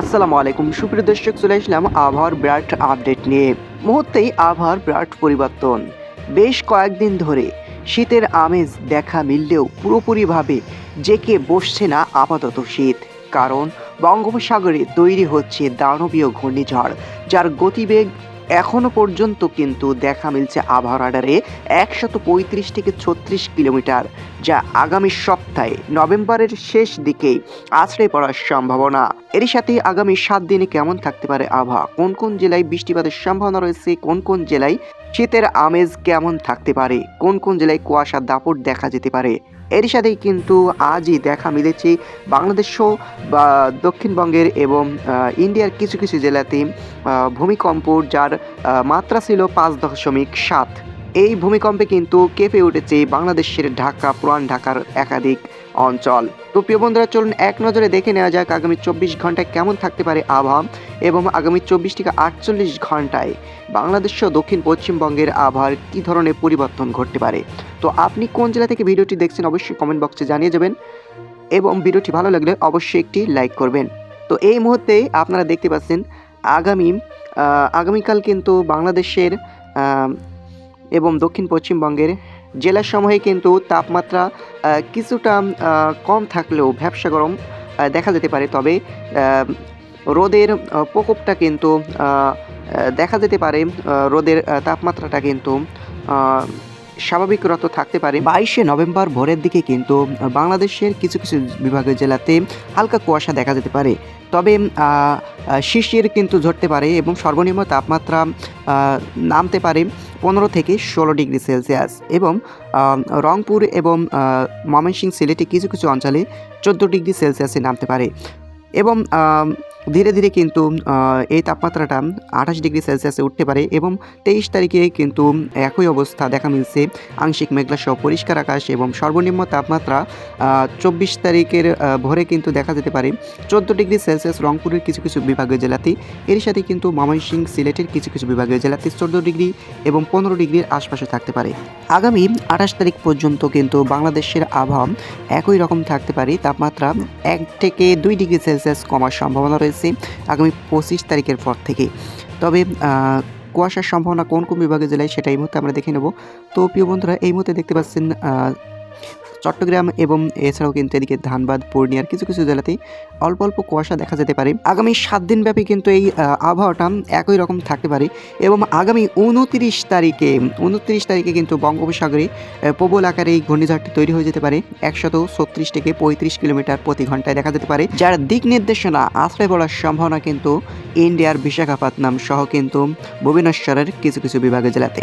আসসালামু আলাইকুম। সুপ্রিয় দর্শক, চলে আসলাম আবহাওয়ার বিরাট আপডেট নিয়ে। মুহূর্তেই আবহাওয়ার বিরাট পরিবর্তন। বেশ কয়েকদিন ধরে শীতের আমেজ দেখা মিললেও পুরোপুরিভাবে জেকে বসছে না আপাতত শীত। কারণ বঙ্গোপসাগরে তৈরি হচ্ছে দানবীয় ঘূর্ণিঝড়, যার গতিবেগ এখনও পর্যন্ত কিন্তু দেখা মিলছে আবহাওয়া রাডারে একশত পঁয়ত্রিশ থেকে ছত্রিশ কিলোমিটার, যা আগামী সপ্তাহে নভেম্বরের শেষ দিকে আছড়ে পড়ার সম্ভাবনা। এর সাথে আগামী সাত দিনে কেমন থাকতে পারে আবহাওয়া? কোন কোন জেলায় বৃষ্টিপাতের সম্ভাবনা রয়েছে? কোন কোন জেলায় শীতের আমেজ কেমন থাকতে পারে? কোন কোন জেলায় কুয়াশার দাপট দেখা যেতে পারে? এরই সাথেই কিন্তু আজই দেখা মিলেছে বাংলাদেশ বা দক্ষিণবঙ্গের এবং ইন্ডিয়ার কিছু কিছু জেলাতে ভূমিকম্প যার মাত্রা ছিল পাঁচ দশমিক সাত। এই ভূমিকম্পে কিন্তু কেঁপে উঠেছে বাংলাদেশের ঢাকা, পুরান ঢাকার একাধিক অঞ্চল। তো প্রিয় বন্ধুরা, চলুন এক নজরে দেখে নেওয়া যাক আগামী চব্বিশ ঘন্টায় কেমন থাকতে পারে আবহাওয়া এবং আগামী চব্বিশ থেকে আটচল্লিশ ঘন্টায় বাংলাদেশ দক্ষিণ পশ্চিমবঙ্গের আবহাওয়ার কী ধরনের পরিবর্তন ঘটতে পারে। তো আপনি কোন জেলা থেকে ভিডিওটি দেখছেন অবশ্যই কমেন্ট বক্সে জানিয়ে যাবেন এবং ভিডিওটি ভালো লাগলে অবশ্যই একটি লাইক করবেন। তো এই মুহূর্তে আপনারা দেখতে পাচ্ছেন আগামী আগামীকাল কিন্তু বাংলাদেশের এবং দক্ষিণ পশ্চিমবঙ্গের জেলাসমূহে কিন্তু তাপমাত্রা কিছুটা কম থাকলেও ভ্যাবসা গরম দেখা যেতে পারে। তবে রোদের প্রকোপটা কিন্তু দেখা যেতে পারে। রোদের তাপমাত্রাটা কিন্তু স্বাভাবিকরত থাকতে পারে। বাইশে নভেম্বর ভোরের দিকে কিন্তু বাংলাদেশের কিছু কিছু বিভাগের জেলাতে হালকা কুয়াশা দেখা যেতে পারে। তবে শিশির কিন্তু ঝরতে পারে এবং সর্বনিম্ন তাপমাত্রা নামতে পারে পনেরো থেকে ষোলো ডিগ্রি সেলসিয়াস এবং রংপুর এবং ময়মনসিংহ সিলেটে কিছু কিছু অঞ্চলে চোদ্দ ডিগ্রি সেলসিয়াসে নামতে পারে। এবং ধীরে ধীরে কিন্তু এই তাপমাত্রাটা আঠাশ ডিগ্রি সেলসিয়াসে উঠতে পারে এবং তেইশ তারিখে কিন্তু একই অবস্থা দেখা মিলছে আংশিক মেঘলা সহ পরিষ্কার আকাশ এবং সর্বনিম্ন তাপমাত্রা চব্বিশ তারিখের ভোরে কিন্তু দেখা যেতে পারে। চোদ্দ ডিগ্রি সেলসিয়াস রংপুরের কিছু কিছু বিভাগীয় জেলাতে এর সাথে কিন্তু ময়মনসিংহ সিলেটের কিছু কিছু বিভাগীয় জেলাতে চোদ্দ ডিগ্রি এবং পনেরো ডিগ্রির আশপাশে থাকতে পারে। আগামী আঠাশ তারিখ পর্যন্ত কিন্তু বাংলাদেশের আবহাওয়া একই রকম থাকতে পারে। তাপমাত্রা এক থেকে দুই ডিগ্রি সেলসিয়াস কমার সম্ভাবনা রয়েছে। আগামী পঁচিশ তারিখের পর থেকে তবে কুয়াশার সম্ভাবনা কোন কোন বিভাগে জেলায় সেটা এই মুহূর্তে আমরা দেখে নেব। তো প্রিয় বন্ধুরা, এই মুহূর্তে দেখতে পাচ্ছেন চট্টগ্রাম এবং এছাড়াও কিন্তু এদিকে ধানবাদ, পূর্ণিয়ার কিছু কিছু জেলাতেই অল্প অল্প কুয়াশা দেখা যেতে পারে। আগামী সাত দিন ব্যাপী কিন্তু এই আবহাওয়াটা একই রকম থাকতে পারে এবং আগামী উনত্রিশ তারিখে উনত্রিশ তারিখে কিন্তু বঙ্গোপসাগরে প্রবল আকারে এই ঘূর্ণিঝড়টি তৈরি হয়ে যেতে পারে। একশত ছত্রিশ থেকে পঁয়ত্রিশ কিলোমিটার প্রতি ঘন্টায় দেখা যেতে পারে, যার দিক নির্দেশনা আশ্রয় পড়ার সম্ভাবনা কিন্তু ইন্ডিয়ার বিশাখাপত্তনম সহ কিন্তু ভুবনেশ্বরের কিছু কিছু বিভাগের জেলাতে।